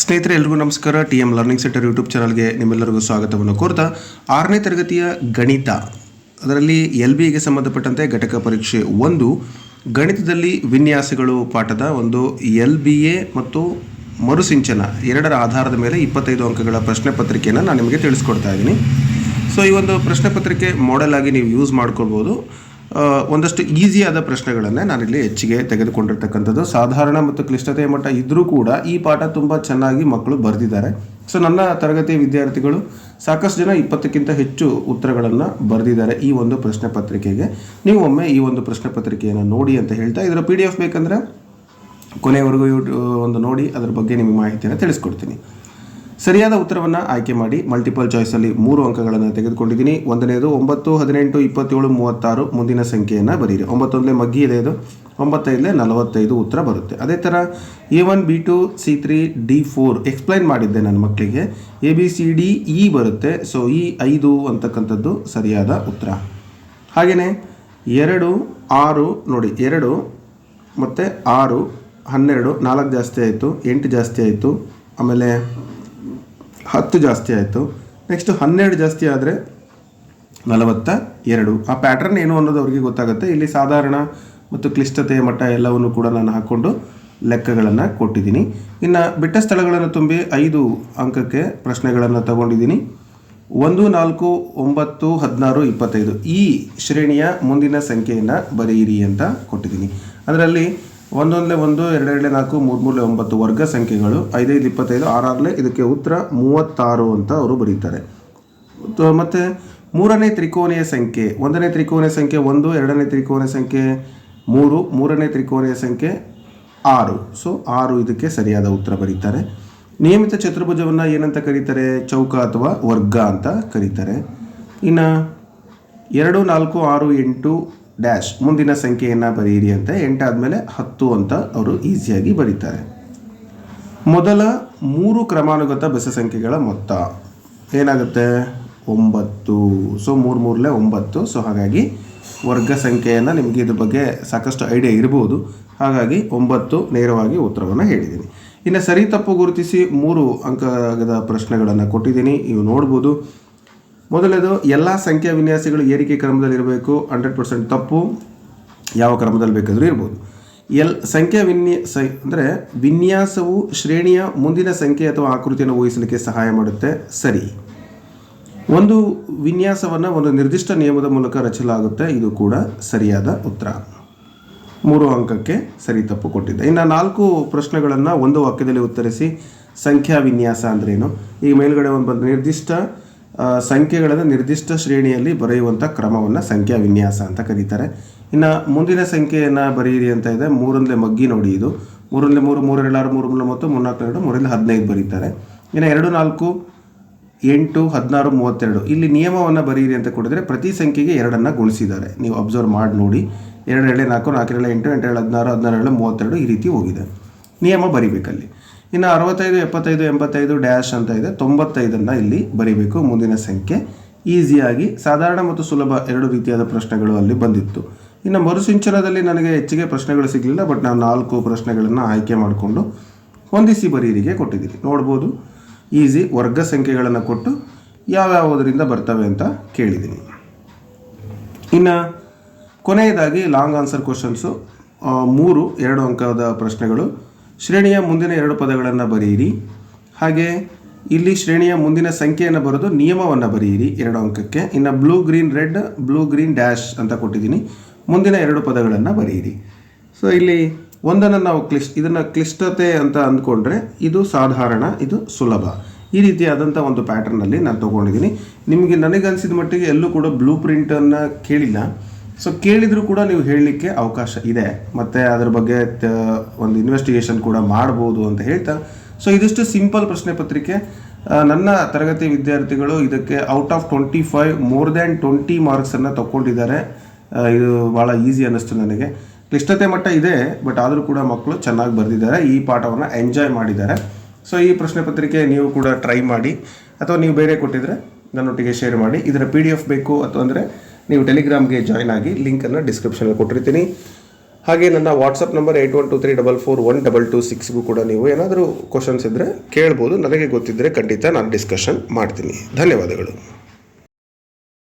ಸ್ನೇಹಿತರೆ, ಎಲ್ರಿಗೂ ನಮಸ್ಕಾರ. T M learning centre YouTube ಚಾನಲ್ಗೆ ನಿಮ್ಮೆಲ್ಲರಿಗೂ ಸ್ವಾಗತವನ್ನು ಕೋರ್ತಾ, ಆರನೇ ತರಗತಿಯ ಗಣಿತ, ಅದರಲ್ಲಿ ಎಲ್ ಬಿಗೆ ಸಂಬಂಧಪಟ್ಟಂತೆ ಘಟಕ ಪರೀಕ್ಷೆ ಒಂದು, ಗಣಿತದಲ್ಲಿ ವಿನ್ಯಾಸಗಳು ಪಾಠದ ಒಂದು ಎಲ್ ಬಿ ಎ ಮತ್ತು ಮರುಸಿಂಚನ, ಎರಡರ ಆಧಾರದ ಮೇಲೆ ಇಪ್ಪತ್ತೈದು ಅಂಕಗಳ ಪ್ರಶ್ನೆ ಪತ್ರಿಕೆಯನ್ನು ನಾನು ನಿಮಗೆ ತಿಳಿಸ್ಕೊಡ್ತಾ ಇದ್ದೀನಿ. ಸೊ ಈ ಒಂದು ಪ್ರಶ್ನೆ ಪತ್ರಿಕೆ ಮಾಡೆಲ್ ಆಗಿ ನೀವು ಯೂಸ್ ಮಾಡ್ಕೊಳ್ಬೋದು. ಒಂದಷ್ಟು ಈಸಿಯಾದ ಪ್ರಶ್ನೆಗಳನ್ನೇ ನಾನಿಲ್ಲಿ ಹೆಚ್ಚಿಗೆ ತೆಗೆದುಕೊಂಡಿರ್ತಕ್ಕಂಥದ್ದು. ಸಾಧಾರಣ ಮತ್ತು ಕ್ಲಿಷ್ಟತೆಯ ಮಟ್ಟ ಇದ್ದರೂ ಕೂಡ ಈ ಪಾಠ ತುಂಬ ಚೆನ್ನಾಗಿ ಮಕ್ಕಳು ಬರೆದಿದ್ದಾರೆ. ಸೊ ನನ್ನ ತರಗತಿ ವಿದ್ಯಾರ್ಥಿಗಳು ಸಾಕಷ್ಟು ಜನ ಇಪ್ಪತ್ತಕ್ಕಿಂತ ಹೆಚ್ಚು ಉತ್ತರಗಳನ್ನು ಬರೆದಿದ್ದಾರೆ ಈ ಒಂದು ಪ್ರಶ್ನೆ ಪತ್ರಿಕೆಗೆ. ನೀವು ಒಮ್ಮೆ ಈ ಒಂದು ಪ್ರಶ್ನೆ ಪತ್ರಿಕೆಯನ್ನು ನೋಡಿ ಅಂತ ಹೇಳ್ತಾ, ಇದರ ಪಿ ಡಿ ಎಫ್ ಬೇಕಂದರೆ ಕೊನೆಯವರೆಗೂ ಒಂದು ನೋಡಿ, ಅದರ ಬಗ್ಗೆ ನಿಮಗೆ ಮಾಹಿತಿಯನ್ನು ತಿಳಿಸ್ಕೊಡ್ತೀನಿ. ಸರಿಯಾದ ಉತ್ತರವನ್ನು ಆಯ್ಕೆ ಮಾಡಿ ಮಲ್ಟಿಪಲ್ ಚಾಯ್ಸಲ್ಲಿ ಮೂರು ಅಂಕಗಳನ್ನು ತೆಗೆದುಕೊಂಡಿದ್ದೀನಿ. ಒಂದನೇದು ಒಂಬತ್ತು, ಹದಿನೆಂಟು, ಇಪ್ಪತ್ತೇಳು, ಮೂವತ್ತಾರು ಮುಂದಿನ ಸಂಖ್ಯೆಯನ್ನು ಬರೀರಿ. ಒಂಬತ್ತೊಂದಲೇ ಮಗ್ಗಿ ಇದೆ ಇದು. ಒಂಬತ್ತೈದಲೇ ನಲವತ್ತೈದು ಉತ್ತರ ಬರುತ್ತೆ. ಅದೇ ಥರ A one B two C three D four explain ಮಾಡಿದ್ದೆ ನನ್ನ ಮಕ್ಕಳಿಗೆ A B C D E ಬರುತ್ತೆ. ಸೊ ಈ ಐದು ಅಂತಕ್ಕಂಥದ್ದು ಸರಿಯಾದ ಉತ್ತರ. ಹಾಗೆಯೇ ಎರಡು, ಆರು, ನೋಡಿ ಎರಡು ಮತ್ತು ಆರು, ಹನ್ನೆರಡು, ನಾಲ್ಕು ಜಾಸ್ತಿ ಆಯಿತು, ಎಂಟು ಜಾಸ್ತಿ ಆಯಿತು, ಆಮೇಲೆ ಹತ್ತು ಜಾಸ್ತಿ ಆಯಿತು. ನೆಕ್ಸ್ಟ್ ಹನ್ನೆರಡು ಜಾಸ್ತಿ ಆದರೆ ನಲವತ್ತ ಎರಡು. ಆ ಪ್ಯಾಟ್ರನ್ ಏನು ಅನ್ನೋದು ಅವರಿಗೆ ಗೊತ್ತಾಗುತ್ತೆ. ಇಲ್ಲಿ ಸಾಧಾರಣ ಮತ್ತು ಕ್ಲಿಷ್ಟತೆಯ ಮಟ್ಟ ಎಲ್ಲವನ್ನು ಕೂಡ ನಾನು ಹಾಕ್ಕೊಂಡು ಲೆಕ್ಕಗಳನ್ನು ಕೊಟ್ಟಿದ್ದೀನಿ. ಇನ್ನು ಬಿಟ್ಟ ಸ್ಥಳಗಳನ್ನು ತುಂಬಿ ಐದು ಅಂಕಕ್ಕೆ ಪ್ರಶ್ನೆಗಳನ್ನು ತಗೊಂಡಿದ್ದೀನಿ. ಒಂದು, ನಾಲ್ಕು, ಒಂಬತ್ತು, ಹದಿನಾರು, ಇಪ್ಪತ್ತೈದು ಈ ಶ್ರೇಣಿಯ ಮುಂದಿನ ಸಂಖ್ಯೆಯನ್ನು ಬರೆಯಿರಿ ಅಂತ ಕೊಟ್ಟಿದ್ದೀನಿ. ಅದರಲ್ಲಿ ಒಂದೊಂದಲೇ ಒಂದು, ಎರಡೆರಡೇ ನಾಲ್ಕು, ಮೂರು, ಮೂರಲೆ ಒಂಬತ್ತು ವರ್ಗ ಸಂಖ್ಯೆಗಳು. ಐದೈದು, ಇಪ್ಪತ್ತೈದು, ಆರಾರಲೆ, ಇದಕ್ಕೆ ಉತ್ತರ ಮೂವತ್ತಾರು ಅಂತ ಅವರು ಬರೀತಾರೆ. ಮತ್ತು ಮತ್ತೆ ಮೂರನೇ ತ್ರಿಕೋನೀಯ ಸಂಖ್ಯೆ. ಒಂದನೇ ತ್ರಿಕೋನೀಯ ಸಂಖ್ಯೆ ಒಂದು, ಎರಡನೇ ತ್ರಿಕೋನೀಯ ಸಂಖ್ಯೆ ಮೂರು, ಮೂರನೇ ತ್ರಿಕೋನೀಯ ಸಂಖ್ಯೆ ಆರು. ಸೊ, ಆರು ಇದಕ್ಕೆ ಸರಿಯಾದ ಉತ್ತರ ಬರೀತಾರೆ. ನಿಯಮಿತ ಚತುರ್ಭುಜವನ್ನು ಏನಂತ ಕರೀತಾರೆ? ಚೌಕ ಅಥವಾ ವರ್ಗ ಅಂತ ಕರೀತಾರೆ. ಇನ್ನು ಎರಡು, ನಾಲ್ಕು, ಆರು, ಎಂಟು ಡ್ಯಾಶ್ ಮುಂದಿನ ಸಂಖ್ಯೆಯನ್ನು ಬರೆಯಿರಿ ಅಂತ ಎಂಟಾದಮೇಲೆ ಹತ್ತು ಅಂತ ಅವರು ಈಸಿಯಾಗಿ ಬರೀತಾರೆ. ಮೊದಲ ಮೂರು ಕ್ರಮಾನುಗತ ಬೆಸ ಸಂಖ್ಯೆಗಳ ಮೊತ್ತ. ಏನಾಗುತ್ತೆ? ಒಂಬತ್ತು. ಸೊ ಮೂರು ಮೂರಲೇ ಒಂಬತ್ತು. ಸೊ ಹಾಗಾಗಿ ವರ್ಗ ಸಂಖ್ಯೆಯನ್ನು ನಿಮಗೆ ಇದ್ರ ಬಗ್ಗೆ ಸಾಕಷ್ಟು ಐಡಿಯಾ ಇರ್ಬೋದು. ಹಾಗಾಗಿ ಒಂಬತ್ತು ನೇರವಾಗಿ ಉತ್ತರವನ್ನು ಹೇಳಿದ್ದೀನಿ ಇನ್ನು ಸರಿ ತಪ್ಪು ಗುರುತಿಸಿ ಮೂರು ಅಂಕದ ಪ್ರಶ್ನೆಗಳನ್ನು ಕೊಟ್ಟಿದ್ದೀನಿ ನೀವು ನೋಡ್ಬೋದು. ಮೊದಲನೇದು, ಎಲ್ಲ ಸಂಖ್ಯಾ ವಿನ್ಯಾಸಗಳು ಏರಿಕೆ ಕ್ರಮದಲ್ಲಿ ಇರಬೇಕು ಹಂಡ್ರೆಡ್ ಪರ್ಸೆಂಟ್ ತಪ್ಪು, ಯಾವ ಕ್ರಮದಲ್ಲಿ ಬೇಕಾದರೂ ಇರ್ಬೋದು. ಎಲ್, ಸಂಖ್ಯಾ ವಿನ್ಯಾಸ ಅಂದರೆ ವಿನ್ಯಾಸವು ಶ್ರೇಣಿಯ ಮುಂದಿನ ಸಂಖ್ಯೆ ಅಥವಾ ಆಕೃತಿಯನ್ನು ಊಹಿಸಲಿಕ್ಕೆ ಸಹಾಯ ಮಾಡುತ್ತೆ. ಸರಿ. ಒಂದು ವಿನ್ಯಾಸವನ್ನು ಒಂದು ನಿರ್ದಿಷ್ಟ ನಿಯಮದ ಮೂಲಕ ರಚಿಸಲಾಗುತ್ತೆ. ಇದು ಕೂಡ ಸರಿಯಾದ ಉತ್ತರ. ಮೂರು ಅಂಕಕ್ಕೆ ಸರಿ ತಪ್ಪು ಕೊಟ್ಟಿದ್ದೆ. ಇನ್ನು ನಾಲ್ಕು ಪ್ರಶ್ನೆಗಳನ್ನು ಒಂದು ವಾಕ್ಯದಲ್ಲಿ ಉತ್ತರಿಸಿ, ಸಂಖ್ಯಾ ವಿನ್ಯಾಸ ಅಂದ್ರೇನು? ಈ ಮೇಲ್ಗಡೆ ಒಂದು ನಿರ್ದಿಷ್ಟ ಸಂಖ್ಯೆಗಳನ್ನು ನಿರ್ದಿಷ್ಟ ಶ್ರೇಣಿಯಲ್ಲಿ ಬರೆಯುವಂಥ ಕ್ರಮವನ್ನು ಸಂಖ್ಯಾ ವಿನ್ಯಾಸ ಅಂತ ಕರೀತಾರೆ. ಇನ್ನು ಮುಂದಿನ ಸಂಖ್ಯೆಯನ್ನು ಬರೆಯಿರಿ ಅಂತ ಇದೆ. ಮೂರೊಂದಲೇ ಮಗ್ಗಿ ನೋಡಿ ಇದು. ಮೂರೊಂದಲೇ ಮೂರು ಮೂರೆರಡು ಮೂರು ಮೂರು ಮತ್ತು ಮೂರ್ನಾಲ್ಕು, ಎರಡು ಮೂರಲ್ಲಿ ಹದಿನೈದು ಬರೀತಾರೆ. ಇನ್ನು ಎರಡು, ನಾಲ್ಕು, ಎಂಟು, ಹದಿನಾರು, ಮೂವತ್ತೆರಡು. ಇಲ್ಲಿ ನಿಯಮವನ್ನು ಬರೀರಿ ಅಂತ ಕೊಟ್ಟಿದ್ರೆ ಪ್ರತಿ ಸಂಖ್ಯೆಗೆ ಎರಡನ್ನು ಗುಣಿಸಿದ್ದಾರೆ. ನೀವು ಅಬ್ಸರ್ವ್ ಮಾಡಿ ನೋಡಿ. ಎರಡು ಎರಡೇ ನಾಲ್ಕು ಎರಡು ಎಂಟು ಎಂಟು ಎರಡು ಹದಿನಾರು ಹದಿನಾರು ಮೂವತ್ತೆರಡು ಈ ರೀತಿ ಹೋಗಿದೆ. ನಿಯಮ ಬರಿಬೇಕಲ್ಲಿ. ಇನ್ನು ಅರವತ್ತೈದು, ಎಪ್ಪತ್ತೈದು, ಎಂಬತ್ತೈದು ಡ್ಯಾಶ್ ಅಂತ ಇದೆ. ತೊಂಬತ್ತೈದನ್ನು ಇಲ್ಲಿ ಬರಿಬೇಕು ಮುಂದಿನ ಸಂಖ್ಯೆ. ಈಸಿಯಾಗಿ ಸಾಧಾರಣ ಮತ್ತು ಸುಲಭ ಎರಡು ರೀತಿಯಾದ ಪ್ರಶ್ನೆಗಳು ಅಲ್ಲಿ ಬಂದಿತ್ತು. ಇನ್ನು ಮರುಸಿಂಚನದಲ್ಲಿ ನನಗೆ ಹೆಚ್ಚಿಗೆ ಪ್ರಶ್ನೆಗಳು ಸಿಗಲಿಲ್ಲ, ಬಟ್ ನಾನು ನಾಲ್ಕು ಪ್ರಶ್ನೆಗಳನ್ನು ಆಯ್ಕೆ ಮಾಡಿಕೊಂಡು ಹೊಂದಿಸಿ ಬರೀರಿಗೆ ಕೊಟ್ಟಿದ್ದೀನಿ. ನೋಡ್ಬೋದು. ಈಸಿ ವರ್ಗ ಸಂಖ್ಯೆಗಳನ್ನು ಕೊಟ್ಟು ಯಾವ್ಯಾವುದರಿಂದ ಬರ್ತವೆ ಅಂತ ಕೇಳಿದ್ದೀನಿ. ಇನ್ನು ಕೊನೆಯದಾಗಿ ಲಾಂಗ್ ಆನ್ಸರ್ ಕ್ವಶನ್ಸು ಮೂರು ಎರಡು ಅಂಕದ ಪ್ರಶ್ನೆಗಳು. ಶ್ರೇಣಿಯ ಮುಂದಿನ ಎರಡು ಪದಗಳನ್ನು ಬರೆಯಿರಿ. ಹಾಗೆ ಇಲ್ಲಿ ಶ್ರೇಣಿಯ ಮುಂದಿನ ಸಂಖ್ಯೆಯನ್ನು ಬರೆದು ನಿಯಮವನ್ನು ಬರೆಯಿರಿ ಎರಡು ಅಂಕಕ್ಕೆ. ಇನ್ನು blue green red blue green dash ಅಂತ ಕೊಟ್ಟಿದ್ದೀನಿ. ಮುಂದಿನ ಎರಡು ಪದಗಳನ್ನು ಬರೆಯಿರಿ. ಸೊ ಇಲ್ಲಿ ಒಂದನ್ನು ನಾವು ಕ್ಲಿಶ್ ಇದನ್ನು ಕ್ಲಿಷ್ಟತೆ ಅಂತ ಅಂದ್ಕೊಂಡ್ರೆ ಇದು ಸಾಧಾರಣ, ಇದು ಸುಲಭ. ಈ ರೀತಿಯಾದಂಥ ಒಂದು ಪ್ಯಾಟರ್ನಲ್ಲಿ ನಾನು ತೊಗೊಂಡಿದ್ದೀನಿ. ನಿಮಗೆ ನನಗನ್ಸಿದ ಮಟ್ಟಿಗೆ ಎಲ್ಲೂ ಕೂಡ ಬ್ಲೂ ಪ್ರಿಂಟನ್ನು ಕೇಳಿಲ್ಲ. ಸೊ ಕೇಳಿದರೂ ಕೂಡ ನೀವು ಹೇಳಲಿಕ್ಕೆ ಅವಕಾಶ ಇದೆ. ಮತ್ತು ಅದ್ರ ಬಗ್ಗೆ ಒಂದು ಇನ್ವೆಸ್ಟಿಗೇಷನ್ ಕೂಡ ಮಾಡ್ಬೋದು ಅಂತ ಹೇಳ್ತಾ ಸೊ ಇದಿಷ್ಟು ಸಿಂಪಲ್ ಪ್ರಶ್ನೆ ಪತ್ರಿಕೆ. ನನ್ನ ತರಗತಿ ವಿದ್ಯಾರ್ಥಿಗಳು ಇದಕ್ಕೆ out of twenty five more than twenty ಮಾರ್ಕ್ಸನ್ನು ತಗೊಂಡಿದ್ದಾರೆ ಇದು ಭಾಳ ಈಸಿ ಅನ್ನಿಸ್ತು ನನಗೆ. ಕ್ಲಿಷ್ಟತೆ ಮಟ್ಟ ಇದೆ ಬಟ್ ಆದರೂ ಕೂಡ ಮಕ್ಕಳು ಚೆನ್ನಾಗಿ ಬರೆದಿದ್ದಾರೆ. ಈ ಪಾಠವನ್ನು ಎಂಜಾಯ್ ಮಾಡಿದ್ದಾರೆ. ಸೊ ಈ ಪ್ರಶ್ನೆ ಪತ್ರಿಕೆ ನೀವು ಕೂಡ ಟ್ರೈ ಮಾಡಿ. ಅಥವಾ ನೀವು ಬೇರೆ ಕೊಟ್ಟಿದ್ರೆ ನನ್ನೊಟ್ಟಿಗೆ ಶೇರ್ ಮಾಡಿ. ಇದರ ಪಿ ಡಿ ಎಫ್ ಬೇಕು, ಅಥವಾ ಅಂದರೆ ನೀವು ಟೆಲಿಗ್ರಾಮ್ಗೆ ಜಾಯ್ನ್ ಆಗಿ ಲಿಂಕನ್ನು ಡಿಸ್ಕ್ರಿಪ್ಷನಲ್ಲಿ ಕೊಟ್ಟಿರ್ತೀನಿ. ಹಾಗೆ ನನ್ನ WhatsApp number eight one two three double four one double two ಸಿಕ್ಸ್ಗೂ ಕೂಡ ನೀವು ಏನಾದರೂ ಕ್ವಶನ್ಸ್ ಇದ್ದರೆ ಕೇಳ್ಬೋದು. ನನಗೆ ಗೊತ್ತಿದ್ದರೆ ಖಂಡಿತ ನಾನು ಡಿಸ್ಕಷನ್ ಮಾಡ್ತೀನಿ. ಧನ್ಯವಾದಗಳು.